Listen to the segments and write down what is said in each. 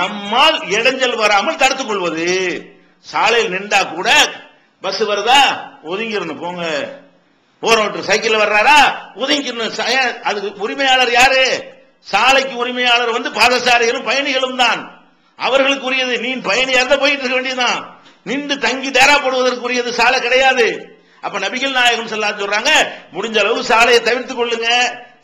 நம்மால் இடைஞ்சல் வராமல் தடுத்துக் கொள்வது. சாலையில் நின்றா கூட பஸ் வருதா? ஒதுங்கிருந்து போங்க. ஓரோட்டர் சைக்கிள் வர்றாரா? ஒதுங்கிருந்து அதுக்கு உரிமையாளர் யாரு? சாலைக்கு உரிமையாளர் வந்து பாதசாரிகளும் பயணிகளும் தான். அவர்களுக்கு உரியது நீ பயணியா இருந்தா போயிட்டு இருக்க வேண்டியதுதான். நின்று தங்கி தேரா போடுவதற்கு உரியது சாலை கிடையாது. அப்ப நபிகள் நாயகம் ஸல்லல்லாஹு சொல்றாங்க முடிஞ்ச அளவு சாலையை தவிர்த்து கொள்ளுங்க.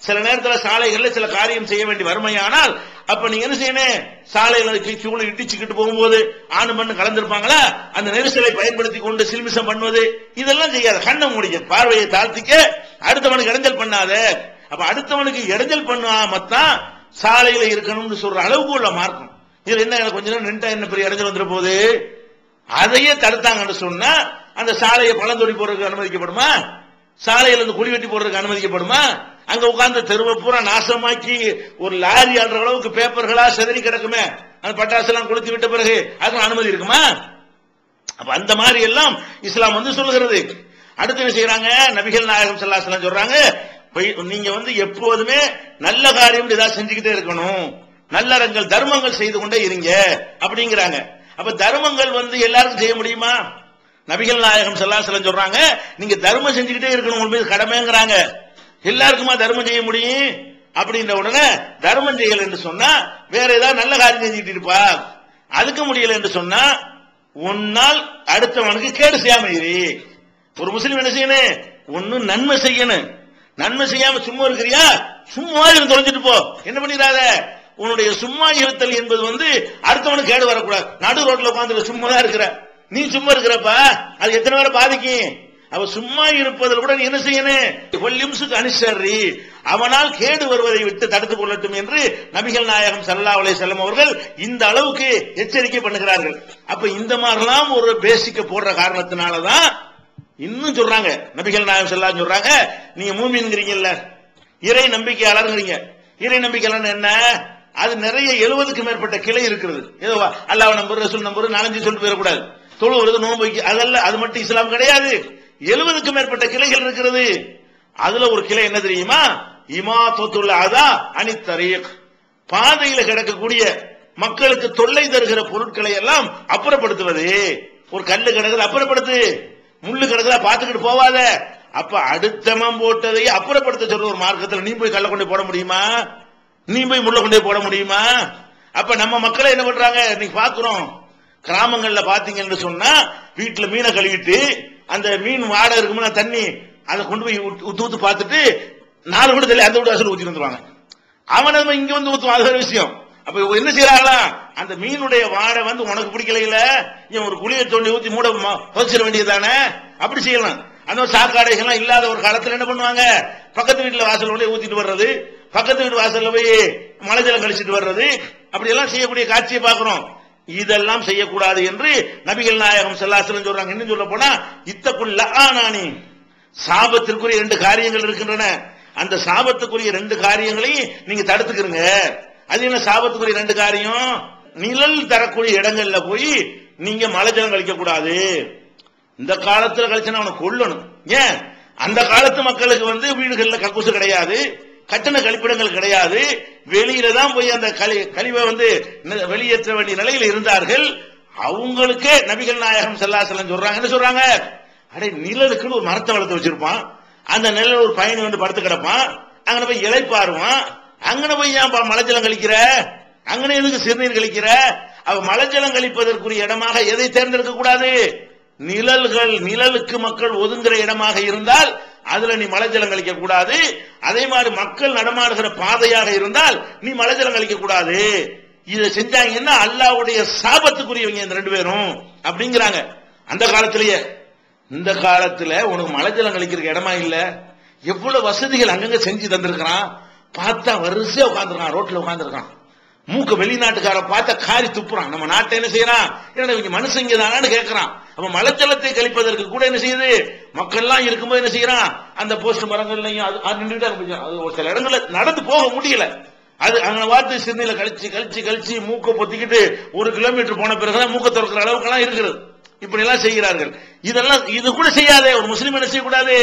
சில நேரத்தில் சாலைகள்ல சில காரியம் செய்ய வேண்டி வறுமையானால் அப்ப நீங்க என்ன செய்யணும் சாலையில கியூல இடிச்சுக்கிட்டு போகும்போது ஆணு மண்ணு கலந்துருப்பாங்களா? அந்த நெரிசலை பயன்படுத்தி கொண்டு சில்மிசம் பண்ணுவது இதெல்லாம் செய்யாது. கண்ணை முடிக்க பார்வையை தாழ்த்திக்க அடுத்தவனுக்கு இடைஞ்சல் பண்ணாத. அப்ப அடுத்தவனுக்கு இடைஞ்சல் பண்ணாமத்தான் சாலையில இருக்கணும்னு சொல்ற அளவுக்கு உள்ள மார்க்கம். இதுல என்ன கொஞ்ச நேரம் நின்று என்ன பெரிய இடைஞ்சல் வந்துட போகுது? அதையே தடுத்தாங்கன்னு சொன்னா அந்த சாலையை பழந்தொடி போடுறதுக்கு அனுமதிக்கப்படுமா? சாலையில இருந்து குழி வெட்டி போடுறதுக்கு அனுமதிக்கப்படுமா? அங்க உட்கார்ந்து தெருவை பூரா நாசமாக்கி ஒரு லாரி ஆடுற அளவுக்கு பேப்பர்களா சிதறி கிடக்குமே. அந்த பட்டாசு எல்லாம் கொளுத்தி விட்ட பிறகு அதுக்கு அனுமதி இருக்குமா? அப்ப அந்த மாதிரி எல்லாம் இஸ்லாம் வந்து சொல்லுகிறது. அடுத்து என்ன செய்யறாங்க நபிகள் நாயகம் செல்லாசலாம் சொல்றாங்க போய் நீங்க வந்து எப்போதுமே நல்ல காரியம் ஏதாவது செஞ்சுக்கிட்டே இருக்கணும். நல்லறங்கள் தர்மங்கள் செய்து கொண்டே இருங்க. அப்படிங்கிறாங்க. அப்ப தர்மங்கள் வந்து எல்லாருக்கும் செய்ய முடியுமா? நபிகள் நாயகம் செல்லாசலம் சொல்றாங்க நீங்க தர்மம் செஞ்சுக்கிட்டே இருக்கணும் உங்க மீது கடமைங்கிறாங்க. எல்லாருக்குமா தர்மம் செய்ய முடியும்? அப்படின்ற உடனே தர்மம் செய்யல என்று சொன்னா வேற ஏதாவது நல்ல காரியம் செஞ்சுக்கிட்டு இருப்பா? அதுக்கு முடியல என்று சொன்னா உன்னால் அடுத்தவனுக்கு கேடு செய்யாம இரு. ஒரு முஸ்லீம் என்ன செய்யணும்? ஒன்னு நன்மை செய்யணும். நன்மை செய்யாம சும்மா இருக்கிறியா? சும்மா இருந்து தொலைஞ்சிட்டு போ. என்ன பண்ணிடாத? உன்னுடைய சும்மா இருத்தல் என்பது வந்து அடுத்தவனுக்கு கேடு வரக்கூடாது. நடு ரோட்ல உட்காந்து சும்மா தான் இருக்கிற. நீ சும்மா இருக்கிறப்பா? அது எத்தனை பேரை பாதிக்கும்? அவ சும்மா இருப்பதில் கூட என்ன செய்யணும் அனுசரி. அவனால் கேடு வருவதை விட்டு தடுத்துக் கொள்ளட்டும் என்று நபிகள் நாயகம் சல்லா அலைஹி செல்லம் அவர்கள் இந்த அளவுக்கு எச்சரிக்கை பண்ணுகிறார்கள். அப்ப இந்த மாதிரிலாம் ஒரு பேசிக்க போடுற காரணத்தினாலதான் இன்னும் சொல்றாங்க. நபிகள் நாயகம் செல்லா சொல்றாங்க நீங்க மூமின்ங்கிறீங்கல்ல. இறை நம்பிக்கையாளர்ங்கிறீங்க. இறை நம்பிக்கையாளர் என்ன? அது நிறைய எழுபதுக்கு மேற்பட்ட கிளை இருக்கிறது. ஏதோ அல்லாஹ் நம்பர் ரசூல் நம்பர் நாலஞ்சு சொல்லிட்டு போயிடக்கூடாது. தொழுவது நோன்பு அதெல்லாம் அதல்ல அது மட்டும் இஸ்லாம் கிடையாது. எழுபதுக்கும் மேற்பட்ட கிளைகள் இருக்கிறது. அதுல ஒரு கிளை என்ன தெரியுமா? இமா தொத்துள்ள அதா அணித்தரீக் பாதையில கிடக்கக்கூடிய மக்களுக்கு தொல்லை தருகிற பொருட்களை எல்லாம் அப்புறப்படுத்துவது. ஒரு கல்லு கிடக்குது அப்புறப்படுத்து. முள்ளு கிடக்குதா பார்த்துக்கிட்டு போவாத. அப்ப அடுத்தமம் போட்டதை அப்புறப்படுத்த சொல்ற ஒரு மார்க்கத்தில் நீ போய் கல்ல கொண்டு போட முடியுமா? நீ போய் முள்ள கொண்டு போய் போட முடியுமா? அப்ப நம்ம மக்களை என்ன பண்றாங்க? இன்னைக்கு பாக்குறோம். கிராமங்கள்ல பாத்தீங்கன்னு சொன்னா வீட்டுல மீனை கழுவிட்டு அந்த மீன் வாடை இருக்கும்னா தண்ணி அதை கொண்டு போய் ஊத்து- ஊத்து பார்த்துட்டு நாலு கூட தள்ளி அந்த கூட வாசல் ஊத்தி வந்துருவாங்க. அவன் நம்ம இங்க வந்து ஊத்துவான். அது ஒரு விஷயம். அப்ப என்ன செய்யறாங்களா அந்த மீனுடைய வாடை வந்து உனக்கு பிடிக்கல இல்ல இவன் ஒரு குளியை தோண்டி ஊத்தி மூட புதைச்சிட வேண்டியதுதானே? அப்படி செய்யலாம். அந்த சாக்காடைகள்லாம் இல்லாத ஒரு காலத்துல என்ன பண்ணுவாங்க? பக்கத்து வீட்டுல வாசல் போய் ஊத்திட்டு வர்றது பக்கத்து வீட்டு வாசல்ல போய் மலைஜலம் கழிச்சிட்டு வர்றது அப்படி எல்லாம் செய்யக்கூடிய காட்சியை பாக்குறோம் இதெல்லாம் செய்யக்கூடாது என்று நபிகள் நாயகம் செல்லாசலம் சொல்றாங்க. இன்னும் சொல்ல போனா இத்தக்குள்ள ஆனானி சாபத்திற்குரிய ரெண்டு காரியங்கள் இருக்கின்றன. அந்த சாபத்துக்குரிய ரெண்டு காரியங்களையும் நீங்க தடுத்துக்கிறங்க அது என்ன சாபத்துக்குரிய ரெண்டு காரியம்? நிழல் தரக்கூடிய இடங்கள்ல போய் நீங்க மழை ஜலம் கழிக்க கூடாது இந்த காலத்துல கழிச்சனா அவனை கொல்லணும். ஏன்? அந்த காலத்து மக்களுக்கு வந்து வீடுகள்ல கக்கூசு கிடையாது. கட்டண கழிப்பிடங்கள் கிடையாது. வெளியில தான் போய் அந்த கழி கழிவை வந்து வெளியேற்ற வேண்டிய நிலையில் இருந்தார்கள். அவங்களுக்கே நபிகள் நாயகம் செல்லாசலம் சொல்றாங்க. என்ன சொல்றாங்க? அடே நிழலுக்குன்னு ஒரு மரத்தை வளர்த்து வச்சிருப்பான். அந்த நிழல் ஒரு பயணி வந்து படுத்து கிடப்பான். அங்கன போய் இழைப்பாருவான் அங்கன போய் ஏன் பா மலைஜலம் கழிக்கிற? அங்கன எதுக்கு சிறுநீர் கழிக்கிற? அவ மலைஜலம் கழிப்பதற்குரிய இடமாக எதை தேர்ந்தெடுக்க கூடாது? நிழல்கள் நிழலுக்கு மக்கள் ஒதுங்குற இடமாக இருந்தால் அதுல நீ மலைஜலம் கழிக்க கூடாது. அதே மாதிரி மக்கள் நடமாடுகிற பாதையாக இருந்தால் நீ மலைஜலம் கழிக்க கூடாது. இதை செஞ்சாங்கன்னா அல்லாவுடைய சாபத்துக்குரியவங்க இந்த ரெண்டு பேரும். அப்படிங்கிறாங்க. அந்த காலத்திலேயே. இந்த காலத்துல உனக்கு மலைஜலம் கழிக்கிறதுக்கு இடமா இல்ல. எவ்வளவு வசதிகள் அங்கங்க செஞ்சு தந்திருக்கிறான். பார்த்தா வரிசையா உட்காந்துருக்கான் ரோட்ல உட்காந்துருக்கான் மூக்க வெளிநாட்டுக்கார பார்த்தா காரி துப்புறான். நம்ம நாட்டை என்ன செய்யறான்? என்ன இவங்க மனுஷங்க தானான்னு கேட்கறான் அப்ப மலைச்சலத்தை கழிப்பதற்கு கூட என்ன செய்யுது? மக்கள் எல்லாம் இருக்கும்போது என்ன செய்யறான்? அந்த போஸ்ட் மரங்கள்லையும் அது நின்றுட்டு அது ஒரு சில இடங்கள்ல நடந்து போக முடியல. அது அங்க பார்த்து சிறுநீல கழிச்சு கழிச்சு கழிச்சு மூக்க பொத்திக்கிட்டு ஒரு கிலோமீட்டர் போன பிறகுதான் மூக்க திறக்கிற அளவுக்கு இருக்கிறது இப்படி எல்லாம் செய்கிறார்கள். இதெல்லாம் இது கூட செய்யாதே. ஒரு முஸ்லீம் என்ன செய்யக்கூடாது?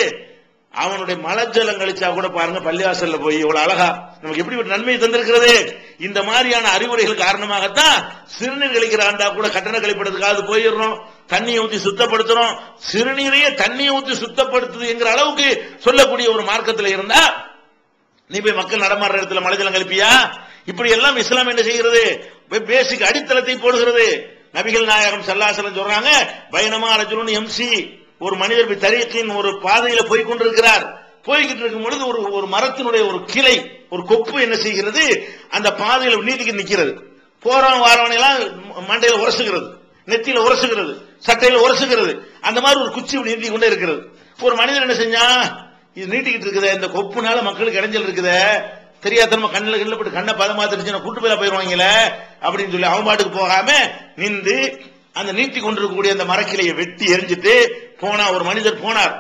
அவனுடைய மலஜலம் கழிச்சா கூட பாருங்க பள்ளிவாசல்ல போய் இவ்வளவு அழகா நமக்கு எப்படி ஒரு நன்மையை தந்திருக்கிறது. இந்த மாதிரியான அறிவுரைகள் காரணமாகத்தான் சிறுநீர் கழிக்கிறாண்டா கூட கட்டண கழிப்படுறதுக்காக போயிடுறோம். தண்ணியை ஊத்தி சுத்தப்படுத்துறோம். சிறுநீரையே தண்ணியை ஊத்தி சுத்தப்படுத்துது என்கிற அளவுக்கு சொல்லக்கூடிய ஒரு மார்க்கத்தில் இருந்தா நீ போய் மக்கள் நடமாடுற இடத்துல மலைஜலம் கழிப்பியா? இப்படி எல்லாம் இஸ்லாம் என்ன செய்கிறது? பேசிக் அடித்தளத்தை போடுகிறது. நபிகள் நாயகம் சல்லாசலம் சொல்றாங்க பயணமா ரஜுலன் எம்சி. ஒரு மனிதர் தரியத்தின் தரீக்கின் ஒரு பாதையில போய் கொண்டிருக்கிறார். போய்கிட்டு இருக்கும் பொழுது ஒரு ஒரு மரத்தினுடைய ஒரு கிளை ஒரு கொப்பு என்ன செய்கிறது? அந்த பாதையில நீதிக்கு நிக்கிறது போறவன் வாரவனை எல்லாம் மண்டையில உரசுகிறது. நெத்தியில உரசுகிறது. சட்டையில உரசுகிறது. அந்த மாதிரி ஒரு குச்சி நீட்டி கொண்டே இருக்கிறது. ஒரு மனிதர் என்ன செஞ்சா இது நீட்டிக்கிட்டு இருக்குத இந்த கொப்புனால மக்களுக்கு இடைஞ்சல் இருக்குதே. தெரியாதனமா கண்ணில் கண்ணில் போட்டு கண்ணை பதமா தெரிஞ்சுன்னா கூட்டு போயில போயிருவாங்களே அப்படின்னு சொல்லி அவன் பாட்டுக்கு போகாம நின்று அந்த நீட்டி கொண்டிருக்கக்கூடிய அந்த மரக்கிளையை வெட்டி எரிஞ்சிட்டு போனா ஒரு மனிதர் போனார்.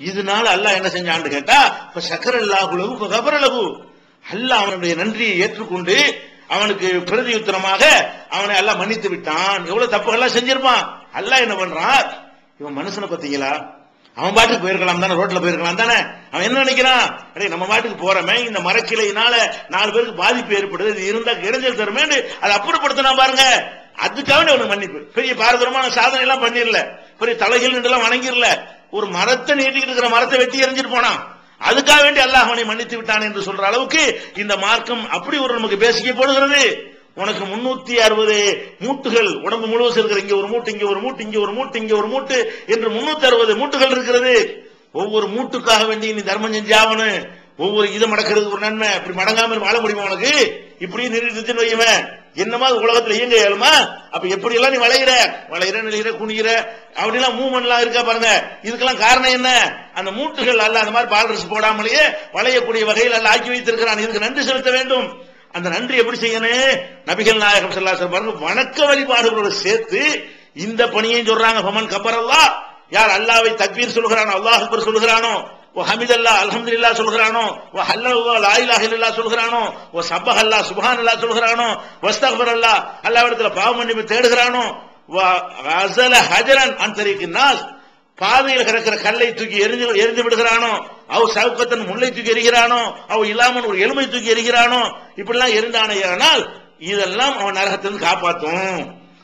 இதனால அல்லாஹ் என்ன செஞ்சான்னு கேட்டா இப்ப சக்கர அல்லாஹுலகு இப்ப கபரலகு அல்லாஹ் அவனுடைய நன்றியை ஏற்றுக்கொண்டு அவனுக்கு பிரதியுத்தரமாக அவனை எல்லாம் மன்னித்து விட்டான். எவ்வளவு தப்புகள்லாம் செஞ்சிருப்பான். அல்லாஹ் என்ன பண்றான்? இவன் மனுஷனை பாத்தீங்களா? அவன் பாட்டுக்கு போயிருக்கலாம் தானே ரோட்ல போயிருக்கலாம் தானே. அவன் என்ன நினைக்கிறான்? அடே நம்ம பாட்டுக்கு போறமே இந்த மரக்கிளையினால நாலு பேருக்கு பாதிப்பு ஏற்படுது. இது இருந்தா இடைஞ்சல் தருமேன்னு அதை அப்புறப்படுத்தினா பாருங்க. அதுக்காக அவனுக்கு மன்னிப்பு. பெரிய பாரதூரமான சாதனை எல்லாம் பண்ணிடல. பெரிய தலைகள் நின்றுலாம் வணங்கிடல. ஒரு மரத்தை நீட்டிக்கிட்டு இருக்கிற மரத்தை வெட்டி எரிஞ்சிட்டு போனான். அதுக்காக வேண்டி அல்லாஹ் அவனை மன்னித்து விட்டான் என்று சொல்ற அளவுக்கு இந்த மார்க்கம் அப்படி ஒரு நமக்கு பேசிக்கப்படுகிறது உனக்கு முன்னூத்தி அறுபது மூட்டுகள் உடம்பு முழுவதும் இருக்கிற இங்க ஒரு மூட்டு இங்க ஒரு மூட்டு இங்க ஒரு மூட்டு இங்க ஒரு மூட்டு என்று முன்னூத்தி அறுபது மூட்டுகள் இருக்கிறது. ஒவ்வொரு மூட்டுக்காக வேண்டி நீ தர்மம் செஞ்சாவனு ஒவ்வொரு இதை மடக்கிறது ஒரு நன்மை. அப்படி மடங்காமல் வாழ முடியுமா உனக்கு? இப்படியும் நிறுத்திட்டு வையுவேன் என்னமா உலகத்துல இயங்க இயலுமா? அப்ப எப்படி எல்லாம் நீ வளையிற? வளையிற நெளிகிற குனிகிற அப்படிலாம் மூவ்மெண்ட் எல்லாம் இருக்கா பாருங்க. இதுக்கெல்லாம் காரணம் என்ன? அந்த மூட்டுகள் அல்ல அந்த மாதிரி பால்ரஸ் போடாமலேயே வளையக்கூடிய வகையில் அல்ல ஆக்கி வைத்திருக்கிறான். இதுக்கு நன்றி செலுத்த வேண்டும். அந்த நன்றி எப்படி செய்யணும் நபிகள் நாயகம் செல்லாசன் பாருங்க வணக்க வழிபாடுகளோட சேர்த்து இந்த பணியையும் சொல்றாங்க. பமன் கபரல்லா யார் அல்லாவை தக்பீர் சொல்கிறானோ அல்லாஹ் அக்பர் சொல்கிறானோ ஹமிதல்லா அல்ஹம்துலில்லா சொல்கிறானோ? ஓ ஹல்லல்லா லா இலாஹ சொல்கிறானோ? ஓ சப்பஹ் அல்லா சுப்ஹான் அல்லா சொல்கிறானோ வஸ்தக்பர் அல்லா அல்லாஹ்விடத்துல பாவ மன்னிப்பு தேடுகிறானோ? வ அஸல ஹஜரன் அன் தரீக்கு நாஸ். பாதையில் கிடக்கிற கல்லை தூக்கி எரிஞ்சு எரிந்து விடுகிறானோ? அவ சவுக்கத்தன் முல்லை தூக்கி எரிகிறானோ? அவ இல்லாமல் ஒரு எலுமை தூக்கி எரிகிறானோ? இப்படிலாம் இருந்தானே ஆனால் இதெல்லாம் அவன் நரகத்திலிருந்து காப்பாற்றும்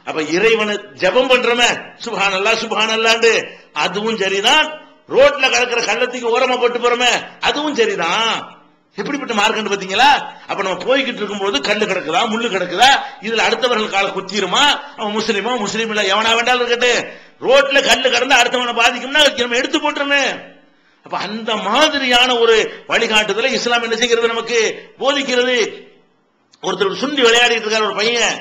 அப்ப இறைவனை ஜெபம் பண்றமே. சுபான் அல்லா சுபான் அல்லாண்டு அதுவும் சரிதான். ரோட்ல கிடக்கிற கள்ளத்துக்கு ஓரமா போட்டு போறோமே அதுவும் சரிதான். எப்படிப்பட்ட மார்க்கெட் பாத்தீங்களா அப்ப நம்ம போய்கிட்டு இருக்கும்போது கல்லு கிடக்குதா முள்ளு கிடக்குதா? இதுல அடுத்தவர்கள் கால குத்திருமா? அவன் முஸ்லீமா முஸ்லீம் இல்ல எவனா வேண்டாலும் இருக்கட்டு. ரோட்ல கல்லு கிடந்தா அடுத்தவனை பாதிக்கும்னா நம்ம எடுத்து போட்டுருமே. அப்ப அந்த மாதிரியான ஒரு வழிகாட்டுதல இஸ்லாம் என்ன செய்கிறது நமக்கு? போதிக்கிறது. ஒருத்தர் சுண்டி விளையாடிட்டு இருக்காரு ஒரு பையன்.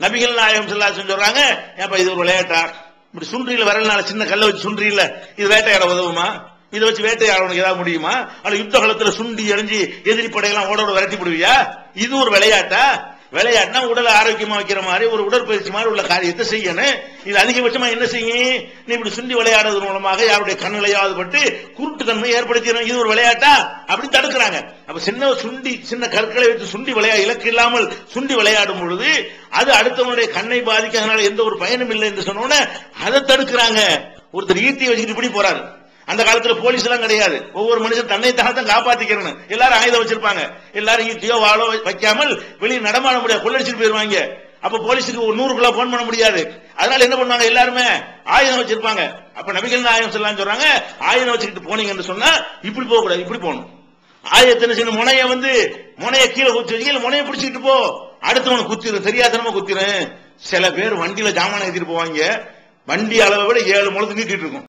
நபிகள் நாயகம் சொல்லா சொல்றாங்க ஏப்பா இது ஒரு விளையாட்டா? இப்படி சுன்றியில் வரலனால சின்ன கல்ல வச்சு சுன்றியில் இது வேட்டையாட உதவுமா? இதை வச்சு வேட்டையாடவனுக்கு ஏதாவது முடியுமா? அல்ல யுத்த காலத்துல சுண்டி எரிஞ்சு எதிரி படையெல்லாம் ஓட விரட்டி விடுவியா இது ஒரு விளையாட்டா? விளையாட்டுனா உடலை ஆரோக்கியமா வைக்கிற மாதிரி ஒரு உடற்பயிற்சி மாதிரி உள்ள காரியத்தை செய்யணும். இது அதிகபட்சமா என்ன செய்யும்? நீ இப்படி சுண்டி விளையாடுறது மூலமாக யாருடைய கண்ணிலையாவது பட்டு குருட்டு தன்மை ஏற்படுத்திடும் இது ஒரு விளையாட்டா? அப்படி தடுக்கிறாங்க. அப்ப சின்ன சுண்டி சின்ன கற்களை வச்சு சுண்டி விளையா இலக்கு இல்லாமல் சுண்டி விளையாடும் பொழுது அது அடுத்தவனுடைய கண்ணை பாதிக்க அதனால எந்த ஒரு பயனும் இல்லை என்று சொன்னோன்னே அதை தடுக்கிறாங்க. ஒருத்தர் ஈர்த்தி வச்சுக்கிட்டு இப்படி போறாரு. அந்த காலத்துல போலீஸ் எல்லாம் கிடையாது. ஒவ்வொரு மனுஷன் தன்னை தான் காப்பாத்திக்கிறணும் எல்லாரும் ஆயுதம் வச்சிருப்பாங்க. எல்லாரும் இங்கேயோ வாழோ வைக்காமல் வெளியே நடமாட முடியாது. கொள்ளடிச்சிட்டு போயிருவாங்க. அப்ப போலீஸுக்கு ஒரு நூறு கிலோ போன் பண்ண முடியாது. அதனால என்ன பண்ணுவாங்க எல்லாருமே? ஆயுதம் வச்சிருப்பாங்க. அப்ப நபிகள் ஆயுதம் சொல்லலாம் சொல்றாங்க. ஆயுதம் வச்சுக்கிட்டு போனீங்கன்னு சொன்னா இப்படி போக கூடாது இப்படி போகணும். ஆயுதத்தை சின்ன முனைய வந்து முனைய கீழே குத்தி வச்சு முனைய பிடிச்சிக்கிட்டு போ. அடுத்தவனை குத்திரும் தெரியாதனமா குத்திரும் சில பேர் வண்டியில ஜாமான் ஏற்றிட்டு போவாங்க. வண்டி அளவை விட ஏழு முழத்து நீட்டிட்டு இருக்கும்.